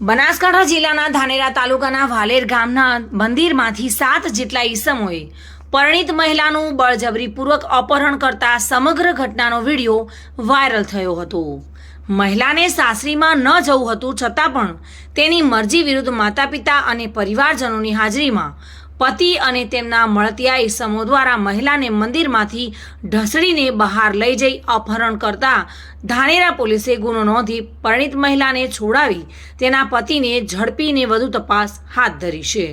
બનાસકાંઠા જિલ્લાના ધાનેરા તાલુકાના વાલેર ગામના મંદિરમાંથી સાત જેટલા ઈસમોએ પરણિત મહિલાનું બળજબરીપૂર્વક અપહરણ કરતા સમગ્ર ઘટનાનો વીડિયો વાયરલ થયો હતો. મહિલાને સાસરીમાં ન જવું હતું છતાં પણ તેની મરજી વિરુદ્ધ માતા પિતા અને પરિવારજનોની હાજરીમાં પતિ અને તેમના મળતિયા ઈસમો દ્વારા મહિલાને મંદિરમાંથી ઢસડીને બહાર લઈ જઈ અપહરણ કરતા ધાનેરા પોલીસે ગુનો નોંધી પરિણીત મહિલાને છોડાવી તેના પતિને ઝડપીને વધુ તપાસ હાથ ધરી છે.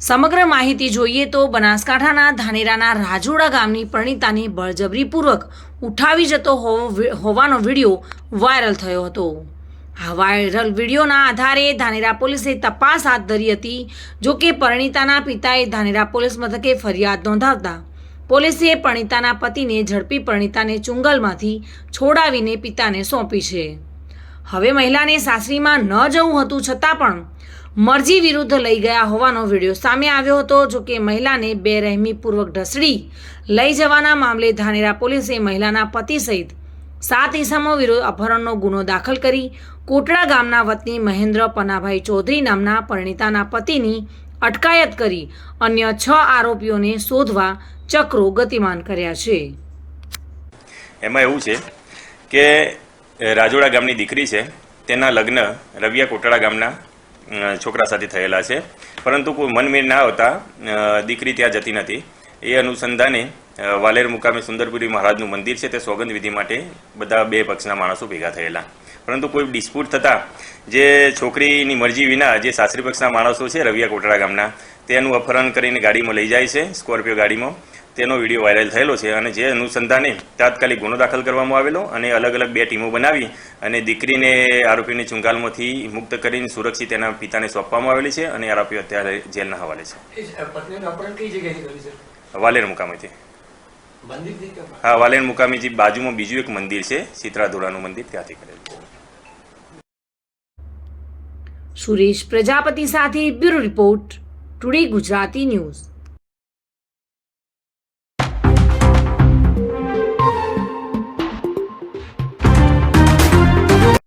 સમગ્ર માહિતી જોઈએ તો બનાસકાંઠાના ધાનેરાના રાજોડા ગામની પરિણીતાને બળજબરીપૂર્વક ઉઠાવી જતો હોવાનો વીડિયો વાયરલ થયો હતો. આ વાયરલ વિડીયોના આધારે ધાનેરા પોલીસે તપાસ હાથ ધરી હતી, જો કે પરિણીતાના પિતાએ ધાનેરા પોલીસ મથકે ફરિયાદ નોંધાવતા. પોલીસે પરણિતાના પતિને ઝડપી પરણિતાને ચુંગલમાંથી છોડાવીને પિતાને સોંપી છે. હવે મહિલાને સાસરીમાં ન જવું હતું છતાં પણ મરજી વિરુદ્ધ લઈ ગયા હોવાનો વીડિયો સામે આવ્યો હતો, જો કે મહિલાને બેરહેમીપૂર્વક ઢસડી લઈ જવાના મામલે ધાનેરા પોલીસે મહિલાના પતિ સહિત સાત ઈસમો વિરુદ્ધ અપહરણનો ગુનો દાખલ કરી કોટડા ગામના વતની મહેન્દ્ર પનાભાઈ ચૌધરી નામના પરિણીતાના પતિની અટકાયત કરી અન્ય છ આરોપીઓને શોધવા ચક્રો ગતિમાન કર્યા છે. એમાં એવું છે કે રાજોડા ગામની દીકરી છે. તેના લગ્ન રવિયા કોટડા ગામના છોકરા સાથે થયેલા છે. પરંતુ કોઈ મનમીર ના આવતા દીકરી ત્યાં જતી નથી. એ અનુસંધાને વાલેર મુકામે સુંદરપુરી મહારાજનું મંદિર છે તે સોગંદ વિધિ માટે બધા બે પક્ષના માણસો ભેગા થયેલા. પરંતુ કોઈ ડિસ્પ્યુટ થતાં જે છોકરીની મરજી વિના જે સાસરી પક્ષના માણસો છે રવિયા કોટડા ગામના તેનું અપહરણ કરીને ગાડીમાં લઈ જાય છે સ્કોર્પિયો ગાડીમાં. તેનો વીડિયો વાયરલ થયેલો છે અને જે અનુસંધાને તાત્કાલિક ગુનો દાખલ કરવામાં આવેલો અને અલગ અલગ બે ટીમો બનાવી અને દીકરીને આરોપીની ચુંગાલમાંથી મુક્ત કરીને સુરક્ષિત તેના પિતાને સોંપવામાં આવેલી છે અને આરોપીઓ અત્યારે જેલના હવાલે છે? વાલેર મુકામેથી. હા વાલેર મુકામેથી બાજુમાં બીજું એક મંદિર છે શીતળાધોળાનું મંદિર ત્યાંથી કરેલું સુરેશ પ્રજાપતિ સાથે bureau report today Gujarati news.